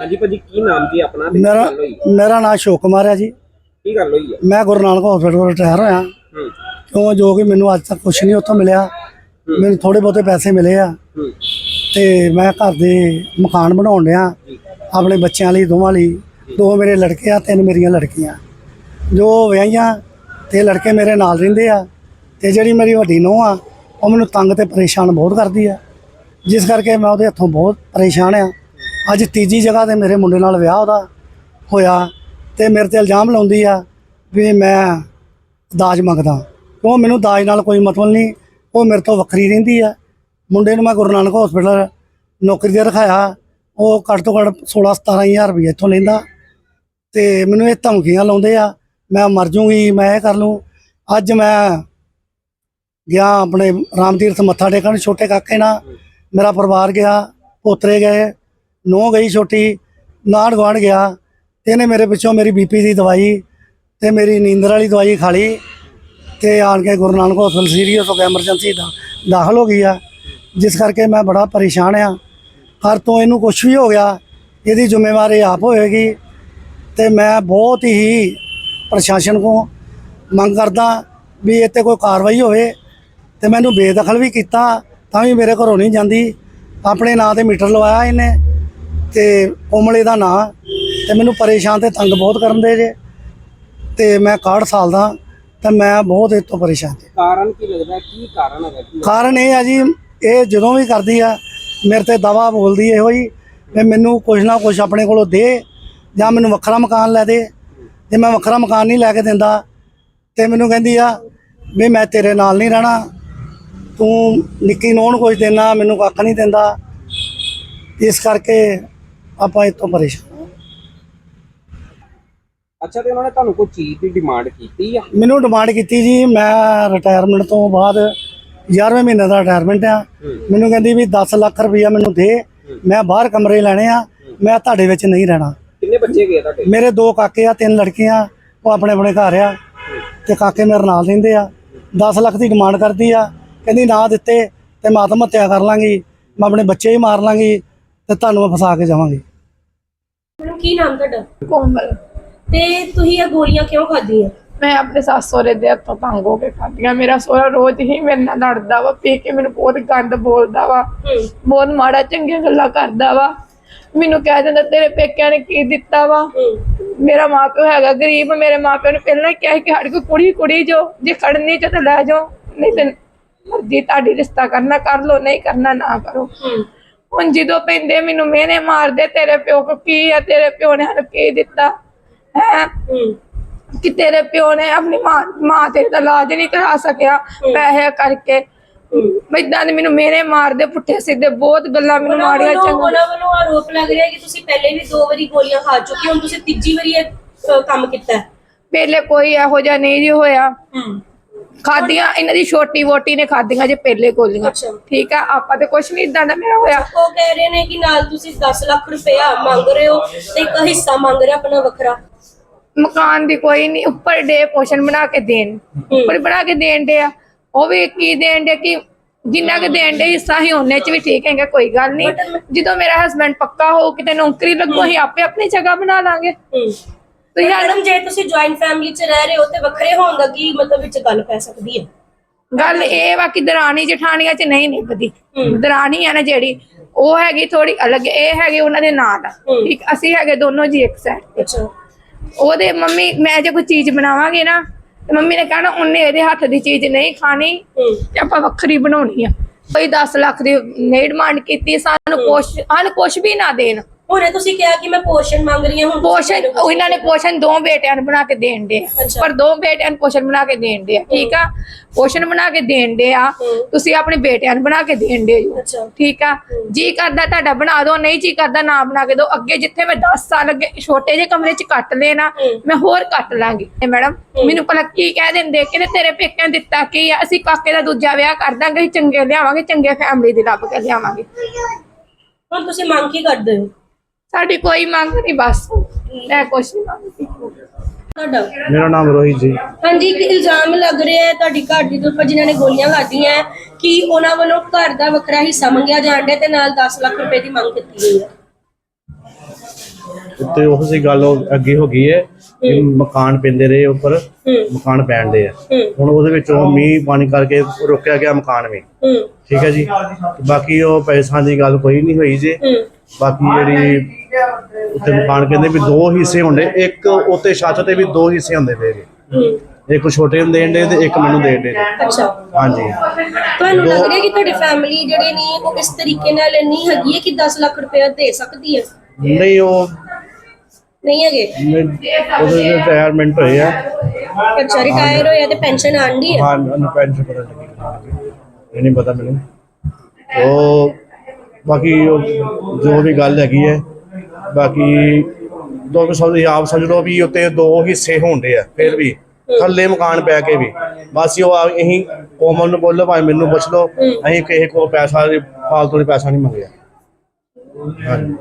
ਹਾਂਜੀ ਭਾਜੀ ਕੀ ਨਾਮ ਜੀ ਆਪਣਾ ਤੇ ਕੀ ਮੇਰਾ ਗੱਲ ਹੋਈ? ਮੇਰਾ ਨਾਮ ਅਸ਼ੋਕ ਕੁਮਾਰ ਹੈ ਜੀ। ਕੀ ਗੱਲ ਹੋਈ ਹੈ? ਮੈਂ ਗੁਰੂ ਨਾਨਕ ਹਸਪੀਟਲ ਤੋਂ ਰਿਟਾਇਰ ਹੋਇਆ। ਹੂੰ। ਕਿਉਂ? ਜੋ ਕਿ ਮੈਨੂੰ ਅੱਜ ਤੱਕ ਕੁਝ ਨਹੀਂ ਉੱਥੋਂ ਮਿਲਿਆ। ਮੈਨੂੰ ਥੋੜੇ ਬਹੁਤੇ ਪੈਸੇ ਮਿਲੇ ਆ। ਹੂੰ। ਤੇ ਮੈਂ ਘਰ ਦੇ ਮਕਾਨ ਬਣਾਉਣ ਡਿਆ। ਆਪਣੇ ਬੱਚਿਆਂ ਲਈ ਦੋਵਾਂ ਲਈ। ਦੋ ਮੇਰੇ ਲੜਕੇ ਆ ਤਿੰਨ ਮੇਰੀਆਂ ਲੜਕੀਆਂ। ਜੋ ਵਿਆਹੀਆਂ ਤੇ ਲੜਕੇ ਮੇਰੇ ਨਾਲ ਰਹਿੰਦੇ ਆ। ਤੇ ਜਿਹੜੀ ਮੇਰੀ ਵੱਡੀ ਨੂੰਹ ਆ ਉਹ ਮੈਨੂੰ ਤੰਗ ਤੇ ਪਰੇਸ਼ਾਨ ਬਹੁਤ ਕਰਦੀ ਆ। ਜਿਸ ਕਰਕੇ ਮੈਂ ਉਹਦੇ ਹੱਥੋਂ ਬਹੁਤ ਪਰੇਸ਼ਾਨ ਆ। ਅੱਜ ਤੀਜੀ ਜਗ੍ਹਾ ਤੇ ਮੇਰੇ ਮੁੰਡੇ ਨਾਲ ਵਿਆਹ ਉਹਦਾ ਹੋਇਆ ਤੇ ਮੇਰੇ ਤੇ ਇਲਜ਼ਾਮ ਲਾਉਂਦੀ ਆ ਵੀ ਮੈਂ ਦਾਜ ਮੰਗਦਾ। ਕਿਉਂ ਮੈਨੂੰ ਦਾਜ ਨਾਲ ਕੋਈ ਮਤਲਬ ਨਹੀਂ, ਉਹ ਮੇਰੇ ਤੋਂ ਵੱਖਰੀ ਰਹਿੰਦੀ ਆ। ਮੁੰਡੇ ਨੂੰ ਮੈਂ ਗੁਰੂ ਨਾਨਕ ਹਸਪੀਟਲ ਨੌਕਰੀ ਤੇ ਰਖਾਇਆ, ਉਹ ਘੱਟ ਤੋਂ ਘੱਟ 16 17000 ਰੁਪਏ ਇੱਥੋਂ ਲੈਂਦਾ। ਤੇ ਮੈਨੂੰ ਇਹ ਧਮਕੀਆਂ ਲਾਉਂਦੇ ਆ, ਮੈਂ ਮਰ ਜੂੰਗੀ, ਮੈਂ ਇਹ ਕਰ ਲੂੰ। ਅੱਜ ਮੈਂ ਗਿਆ ਆਪਣੇ ਰਾਮ ਤੀਰਥ ਮੱਥਾ ਟੇਕਣ, ਛੋਟੇ ਕਾਕੇ ਨਾਲ ਮੇਰਾ ਪਰਿਵਾਰ ਗਿਆ, ਪੋਤਰੇ ਗਏ ਨੌ ਗਈ ਛੋਟੀ, ਨਾੜ ਗਵਾਂਢ ਗਿਆ ਤੇ ਇਹਨੇ ਮੇਰੇ ਪਿੱਛੋਂ ਮੇਰੀ ਬੀਪੀ ਦੀ ਦਵਾਈ ਤੇ ਮੇਰੀ ਨੀਂਦਰ ਵਾਲੀ ਦਵਾਈ ਖਾ ਲਈ ਤੇ ਆਣ ਕੇ ਗੁਰੂ ਨਾਨਕ ਹਸਪਤਾਲ ਸੀਰੀਅਸ ਹੋ ਕੇ ਐਮਰਜੈਂਸੀ ਦਾ ਦਾਖਲ ਹੋ ਗਈ ਆ। ਜਿਸ ਕਰਕੇ ਮੈਂ ਬੜਾ ਪਰੇਸ਼ਾਨ ਆ। ਘਰ ਤੋਂ ਇਹਨੂੰ ਕੁਝ ਵੀ ਹੋ ਗਿਆ, ਇਹਦੀ ਜ਼ਿੰਮੇਵਾਰੀ ਆਪ ਹੋਏਗੀ ਤੇ ਮੈਂ ਬਹੁਤ ਹੀ ਪ੍ਰਸ਼ਾਸਨ ਕੋ ਮੰਗ ਕਰਦਾ ਵੀ ਇੱਥੇ ਕੋਈ ਕਾਰਵਾਈ ਹੋਵੇ ਤੇ ਮੈਨੂੰ ਬੇਦਖਲ ਵੀ ਕੀਤਾ ਤਾਂ ਵੀ ਮੇਰੇ ਘਰੋਂ ਨਹੀਂ ਜਾਂਦੀ। ਆਪਣੇ ਨਾਂ ਤੇ ਮੀਟਰ ਲਵਾਇਆ ਇਹਨੇ। ਤੇ ਕੋਮਲੇ ਦਾ ਨਾਂ ਤੇ ਮੈਨੂੰ ਪਰੇਸ਼ਾਨ ਤੇ ਤੰਗ ਬਹੁਤ ਕਰਨ ਦੇ ਜੇ। ਤੇ ਮੈਂ 61 ਸਾਲ ਦਾ ਤੇ ਮੈਂ ਬਹੁਤ ਇਹ ਤੋਂ ਪਰੇਸ਼ਾਨ ਤੇ ਕਾਰਨ ਕੀ ਲੱਗਦਾ ਹੈ? ਕੀ ਕਾਰਨ ਕੀ ਕਾਰਨ ਇਹ ਆ ਜੀ ਇਹ ਜਦੋਂ ਵੀ ਕਰਦੀ ਆ ਮੇਰੇ ਤੇ ਦਵਾ ਬੋਲਦੀ ਇਹੋ ਹੀ ਵੀ ਮੈਨੂੰ ਕੁਝ ਨਾ ਕੁਝ ਆਪਣੇ ਕੋਲੋਂ ਦੇ ਜਾਂ ਮੈਨੂੰ ਵੱਖਰਾ ਮਕਾਨ ਲੈ ਦੇ। ਜੇ ਮੈਂ ਵੱਖਰਾ ਮਕਾਨ ਨਹੀਂ ਲੈ ਕੇ ਦਿੰਦਾ ਤੇ ਮੈਨੂੰ ਕਹਿੰਦੀ ਆ ਵੀ ਮੈਂ ਤੇਰੇ ਨਾਲ ਨਹੀਂ ਰਹਿਣਾ। ਤੂੰ ਨਿੱਕੀ ਨੂੰਹ ਨੂੰ ਕੁਝ ਦੇਣਾ ਮੈਨੂੰ ਕੱਖ ਨਹੀਂ ਦਿੰਦਾ। ਇਸ ਕਰਕੇ ਆਪਾਂ ਇਹ ਤੋਂ ਪਰੇਸ਼ਾਨ ਹਾਂ। ਅੱਛਾ ਤੇ ਉਹਨਾਂ ਨੇ ਤੁਹਾਨੂੰ ਕੋਈ ਚੀਜ਼ ਦੀ ਡਿਮਾਂਡ ਕੀਤੀ ਆ? ਮੈਨੂੰ ਡਿਮਾਂਡ ਕੀਤੀ ਜੀ ਮੈਂ ਰਿਟਾਇਰਮੈਂਟ ਤੋਂ ਬਾਅਦ 11ਵੇਂ ਮਹੀਨੇ ਦਾ ਰਿਟਾਇਰਮੈਂਟ ਆ। ਮੈਨੂੰ ਕਹਿੰਦੀ ਵੀ 10 ਲੱਖ ਰੁਪਈਆ ਮੈਨੂੰ ਦੇ ਮੈਂ ਬਾਹਰ ਕਮਰੇ ਲੈਣੇ ਆ ਮੈਂ ਤੁਹਾਡੇ ਵਿੱਚ ਨਹੀਂ ਰਹਿਣਾ। ਕਿੰਨੇ ਬੱਚੇ ਗਏ ਤੁਹਾਡੇ? ਮੇਰੇ ਦੋ ਕਾਕੇ ਆ ਤਿੰਨ ਲੜਕੀਆਂ ਉਹ ਆਪਣੇ ਆਪਣੇ ਘਰ ਆ। ਤੇ ਕਾਕੇ ਮੇਰੇ ਨਾਲ ਰਹਿੰਦੇ ਆ। 10 ਲੱਖ ਦੀ ਡਿਮਾਂਡ ਕਰਦੀ ਆ। ਕਹਿੰਦੀ ਨਾ ਦਿੱਤੇ ਤੇ ਮੈਂ ਆਤਮ ਹੱਤਿਆ ਕਰ ਲਾਂਗੀ ਮੈਂ ਆਪਣੇ ਬੱਚੇ ਹੀ ਮਾਰ ਲਾਂਗੀ ਤੇ ਤੁਹਾਨੂੰ ਮੈਂ ਫਸਾ ਕੇ ਜਾਵਾਂਗੀ। ਮੈਡਮ ਕੀ ਨਾਮ ਤੁਹਾਡਾ? ਕੋਮਲ। ਤੇ ਤੁਸੀਂ ਇਹ ਗੋਲੀਆਂ ਕਿਉਂ ਖਾਧੀਆਂ? ਮੈਂ ਆਪਣੇ ਸੱਸ ਸਹੁਰੇ ਦੇ ਹੱਥੋਂ ਤੰਗ ਹੋ ਕੇ ਖਾਧੀਆਂ। ਮੇਰਾ ਸਹੁਰਾ ਰੋਜ਼ ਹੀ ਮੇਰੇ ਨਾਲ ਲੜਦਾ ਵਾ ਪੀ ਕੇ ਮੈਨੂੰ ਬਹੁਤ ਗੰਦ ਬੋਲਦਾ ਵਾ। ਹੂੰ। ਬਹੁਤ ਮਾੜਾ ਚੰਗੀਆਂ ਗੱਲਾਂ ਕਰਦਾ ਵਾ। ਮੈਨੂੰ ਕਹਿ ਦਿੰਦਾ ਤੇਰੇ ਪੇਕਿਆਂ ਨੇ ਕੀ ਦਿੱਤਾ ਵਾ? ਹੂੰ। ਮੇਰਾ ਮਾਪਿਓ ਹੈਗਾ ਗਰੀਬ ਮੇਰੇ ਮਾਪਿਓ ਨੇ ਪਹਿਲਾਂ ਹੀ ਕਿਹਾ ਸੀ ਕਿ ਸਾਡੇ ਕੋਲ ਕੁੜੀ ਕੁੜੀ ਜੋ ਜੇ ਖੜਨੀ ਚ ਤਾਂ ਲੈ ਜਾਓ। ਨਹੀਂ ਤੇ ਮਰਜ਼ੀ ਤੁਹਾਡੀ ਰਿਸ਼ਤਾ ਕਰਨਾ ਕਰ ਲਓ ਨਹੀਂ ਕਰਨਾ ਨਾ ਕਰੋ। ਹੂੰ। ਹੁਣ ਜਦੋਂ ਪੈਂਦੇ ਮੈਨੂੰ ਮਿਹਨੇ ਮਾਰਦੇ ਤੇਰੇ ਪਿਓ ਕੋ ਕੀ ਆ ਤੇਰੇ ਪਿਓ ਨੇ ਸਾਨੂੰ ਕੀ ਦਿੱਤਾ? ਹੈ? ਕਿ ਤੇਰੇ ਪਿਓ ਨੇ ਆਪਣੀ ਮਾਂ ਮਾਂ ਤੇਰੇ ਦਾ ਇਲਾਜ ਨਹੀਂ ਕਰਾ ਸਕਿਆ ਪੈਸੇ ਕਰਕੇ। ਇਦਾਂ ਦੇ ਮੈਨੂੰ ਮੇਰੇ ਮਾਰਦੇ ਪੁੱਠੇ ਸਿੱਧੇ ਬਹੁਤ ਗੱਲਾਂ ਮੈਨੂੰ ਵੱਲੋਂ- ਚੰਗੀਆਂ ਉਹਨਾਂ ਵੱਲੋਂ ਆਰੋਪ ਲੱਗ ਰਿਹਾ ਕਿ ਤੁਸੀਂ ਪਹਿਲੇ ਵੀ ਦੋ ਵਾਰੀ ਗੋਲੀਆਂ ਖਾ ਚੁੱਕੇ ਹੋ ਹੁਣ ਤੁਸੀਂ ਤੀਜੀ ਵਾਰੀ ਇਹ ਅ, ਕੰਮ ਕੀਤਾ। ਹੈ ਪਹਿਲੇ ਕੋਈ ਇਹੋ ਜਿਹਾ ਨਹੀਂ ਜੀ ਹੋਇਆ। ਖਾਦੀਆਂ ਇਹਨਾਂ ਦੀ ਛੋਟੀ ਵੋਟੀ ਨੇ ਖਾਦੀਆਂ ਜੇ ਪਹਿਲੇ ਗੋਲੀਆਂ। ਅੱਛਾ। ਠੀਕ ਆ ਆਪਾਂ ਤੇ ਕੁਝ ਨਹੀਂ ਇਦਾਂ ਦਾ ਮੇਰਾ ਹੋਇਆ। ਉਹ ਕਹਿ ਰਹੇ ਨੇ ਕਿ ਨਾਲ ਤੁਸੀਂ 10 ਲੱਖ ਰੁਪਇਆ ਮੰਗ ਰਹੇ ਹੋ ਤੇ ਇੱਕ ਹਿੱਸਾ ਮੰਗ ਰਹੇ ਆਪਣਾ ਵੱਖਰਾ। ਮਕਾਨ ਦੀ ਕੋਈ ਨਹੀਂ ਉੱਪਰ ਡੇ ਪੋਸ਼ਨ ਬਣਾ ਕੇ ਦੇਣ। ਉੱਪਰ ਬਣਾ ਕੇ ਦੇਣ ਦੇ ਆ। ਉਹ ਵੀ ਕੀ ਦੇਣ ਦੇ ਕਿ ਜਿੰਨਾ ਕਿ ਦੇਣ ਦੇ ਹਿੱਸਾ ਹੀ ਉਹਨੇ ਚ ਵੀ ਠੀਕ ਹੈਗਾ ਕੋਈ ਗੱਲ ਨਹੀਂ। ਜਦੋਂ ਮੇਰਾ ਹਸਬੰਡ ਪੱਕਾ ਹੋ ਕਿਤੇ ਨੌਕਰੀ ਲੱਗੋ ਅਸੀਂ ਆਪੇ ਆਪਣੀ ਜਗ੍ਹਾ ਬਣਾ ਲਾਂਗੇ। ਹੂੰ। ਸਾਨੂੰ ਮੈਡਮ ਜੇ ਤੁਸੀਂ ਜੁਆਇੰਟ ਫੈਮਿਲੀ 'ਚ ਰਹਿ ਰਹੇ ਹੋ ਤੇ ਵੱਖਰੇ ਹੋਣ ਦਾ ਕੀ ਮਤਲਬ ਵਿੱਚ ਗੱਲ ਪੈ ਸਕਦੀ ਹੈ? ਗੱਲ ਇਹ ਵਾ ਕਿ ਦਰਾਣੀ ਜਠਾਣੀਆਂ ਚ ਨਹੀਂ ਨਿਭਦੀ। ਦਰਾਣੀ ਆ ਨਾ ਜਿਹੜੀ ਉਹ ਹੈਗੀ ਥੋੜੀ ਅਲੱਗ ਇਹ ਹੈਗੇ ਉਹਨਾਂ ਦੇ ਨਾਂ ਦਾ। ਹੂੰ। ਠੀਕ ਅਸੀਂ ਹੈਗੇ ਦੋਨੋਂ ਜੀ ਇੱਕ ਸਾਈਡ ਅੱਛਾ। ਉਹਦੇ ਮੰਮੀ ਮੈਂ ਜੇ ਕੋਈ ਚੀਜ਼ ਬਣਾਵਾਂਗੇ ਨਾ ਤੇ ਮੰਮੀ ਨੇ ਕਹਿਣਾ ਉਹਨੇ ਇਹਦੇ ਹੱਥ ਦੀ ਚੀਜ਼ ਨਹੀਂ ਖਾਣੀ ਹੂੰ। ਤੇ ਆਪਾਂ ਵੱਖਰੀ ਬਣਾਉਣੀ ਆ। ਕੋਈ 10 ਲੱਖ ਦੀ ਨਹੀਂ ਡਿਮਾਂਡ ਕੀਤੀ ਸਾਨੂੰ ਕੁਛ ਸਾਨੂੰ ਕੁਛ ਵੀ ਨਾ ਦੇਣ। ਹੁਣੇ ਤੁਸੀਂ ਕਿਹਾ ਕਿ ਮੈਂ ਪੋਸ਼ਨ ਮੰਗ ਰਹੀ ਹਾਂ ਹੁਣ ਤੁਸੀਂ ਮੈਨੂੰ- ਉਹ ਇਹਨਾਂ ਨੇ ਪੋਸ਼ਨ ਦੋ ਬੇਟਿਆਂ ਨੂੰ ਬਣਾ ਕੇ ਦੇਣ ਦੇ ਆ। ਅੱਛਾ। ਪਰ ਦੋ ਬੇਟਿਆਂ ਨੂੰ ਪੋਸ਼ਨ ਬਣਾ ਕੇ ਦੇਣ ਦੇ ਆ ਠੀਕ ਆ? ਪੋਸ਼ਨ ਬਣਾ ਕੇ ਦੇਣ ਦੇ ਆ ਹੂੰ। ਤੁਸੀਂ ਆਪਣੇ ਬੇਟਿਆਂ ਨੂੰ ਬਣਾ ਕੇ ਦੇਣ ਦੇ ਜੋ ਅੱਛਾ। ਠੀਕ ਆ? ਜੀ ਕਰਦਾ ਤੁਹਾਡਾ ਬਣਾ ਦਿਓ ਨਹੀਂ ਜੀ ਕਰਦਾ ਨਾ ਬਣਾ ਕੇ ਦਿਓ ਅੱਗੇ ਜਿੱਥੇ ਮੈਂ 10 ਸਾਲ ਅੱਗੇ ਛੋਟੇ ਜਿਹੇ ਕਮਰੇ 'ਚ ਕੱਟ ਲੈਣਾ ਹੂੰ। ਮੈਂ ਹੋਰ ਕੱਟ ਲਾਂਗੀ। ਤੇ ਮੈਡਮ ਮੈਨੂੰ ਭਲਾ ਕੀ ਕਹਿ ਦਿੰਦੇ? ਕਿ ਤੇਰੇ ਪੇਕਿਆਂ ਨੇ ਦਿੱਤਾ ਕੀ ਆ? ਅਸੀਂ ਕਾਕੇ ਦਾ ਦੂਜਾ ਵਿਆਹ ਕਰ ਦਾਂਗੇ ਅਸੀਂ ਚੰਗੇ ਲਿਆਵਾਂਗੇ ਚੰਗੇ ਫੈਮਿਲੀ ਦੀ ਲੱਭ ਕੇ ਲਿਆਵਾਂਗੇ। ਹੁਣ ਤੁਸੀਂ ਮੰਗ ਕੀ ਕਰਦੇ ਹੋ? ਸਾਡੀ ਕੋਈ ਮੰਗ ਨਹੀਂ ਬਸ ਮੈਂ ਕੁਛ ਨਹੀਂ ਮੰਗਦੀ। ਤੁਹਾਡਾ? ਮੇਰਾ ਨਾਮ ਰੋਹਿਤ ਜੀ। ਹਾਂਜੀ ਇੱਕ ਇਲਜ਼ਾਮ ਲੱਗ ਰਿਹਾ ਹੈ ਤੁਹਾਡੀ ਘਰ ਦੀ ਤੋਂ ਜਿਨ੍ਹਾਂ ਨੇ ਗੋਲੀਆਂ ਖਾਧੀਆਂ ਹੈ ਕਿ ਉਹਨਾਂ ਵੱਲੋਂ ਘਰ ਦਾ ਵੱਖਰਾ ਹਿੱਸਾ ਮੰਗਿਆ ਜਾਣ ਡਿਆ ਤੇ ਨਾਲ 10 ਲੱਖ ਰੁਪਏ ਦੀ ਮੰਗ ਕੀਤੀ ਗਈ ਹੈ। ਉੱਤੇ ਉਹ ਸੀ ਗੱਲ ਉਹ ਅੱਗੇ ਹੋ ਗਈ ਹੈ ਕਿ ਮਕਾਨ ਪੈਂਦੇ ਰਹੇ ਉੱਪਰ ਮਕਾਨ ਪੈਣਦੇ ਆ। ਹੂੰ। ਹੁਣ ਉਹਦੇ ਵਿੱਚੋਂ ਮੀਂਹ ਪਾਣੀ ਕਰਕੇ ਰੁਕਿਆ ਗਿਆ ਮਕਾਨ ਵੀ। ਠੀਕ ਹੈ ਜੀ? ਬਾਕੀ ਉਹ ਪੈਸਿਆਂ ਦੀ ਗੱਲ ਕੋਈ ਨਹੀਂ ਹੋਈ ਜੀ। ਬਾਕੀ ਜਿਹੜੀ ਉੱਥੇ ਮਕਾਨ ਕਹਿੰਦੇ ਵੀ ਦੋ ਹਿੱਸੇ ਹੁੰਦੇ ਇੱਕ ਉੱਤੇ ਛੱਤ ਤੇ ਵੀ ਦੋ ਹਿੱਸੇ ਹੁੰਦੇ ਪਏ ਇੱਕ ਛੋਟੇ ਨੂੰ ਦੇਣ ਦੇ ਤੇ ਇੱਕ ਮੈਨੂੰ ਦੇਣ ਦੇ। ਅੱਛਾ। ਹਾਂਜੀ। ਤੁਹਾਨੂੰ ਲੱਗ ਰਿਹਾ ਕਿ ਤੁਹਾਡੀ ਫੈਮਿਲੀ ਜਿਹੜੇ ਨੇ ਉਹ ਇਸ ਤਰੀਕੇ ਨਾਲ ਨਹੀਂ ਹੈਗੀ ਹੈ ਕਿ 10 ਲੱਖ ਰੁਪਏ ਦੇ ਸਕਦੀ ਹੈ? ਨਹੀਂ ਉਹ ਨਹੀਂ ਹੈਗੇ। ਨਹੀਂ, ਉਹਦੇ ਰਿਟਾਇਰਮੈਂਟ ਹੋਏ ਆ ਅੱਛਾ ਰਿਟਾਇਰ ਹੋਇਆ ਤੇ ਪੈਨਸ਼ਨ ਆਂਦੀ ਹੈ? ਹਾਂ ਉਹਨੂੰ ਪੈਨਸ਼ਨ ਪਤਾ ਲੱਗੀ। ਇਹ ਨਹੀਂ ਪਤਾ ਮੈਨੂੰ। ਉਹ ਬਾਕੀ ਉਹ ਜੋ ਵੀ ਗੱਲ ਹੈਗੀ ਹੈ ਬਾਕੀ ਦੋ ਸਭ ਦੀ ਆਪ ਸਮਝ ਲਓ ਵੀ ਉੱਤੇ ਦੋ ਹਿੱਸੇ ਹੁੰਦੇ ਆ ਫਿਰ ਵੀ ਥੱਲੇ ਮਕਾਨ ਪੈ ਕੇ ਵੀ। ਬਸ ਉਹ ਅਸੀਂ ਕੋਮਲ ਨੂੰ ਬੋਲੋ ਭਾਵੇਂ ਮੈਨੂੰ ਪੁੱਛ ਲਓ ਅਸੀਂ ਕਿਸੇ ਕੋਲ ਪੈਸਾ ਫਾਲਤੂ ਦੇ ਪੈਸਾ ਨਹੀਂ ਮੰਗਿਆ। ਹਾਂਜੀ।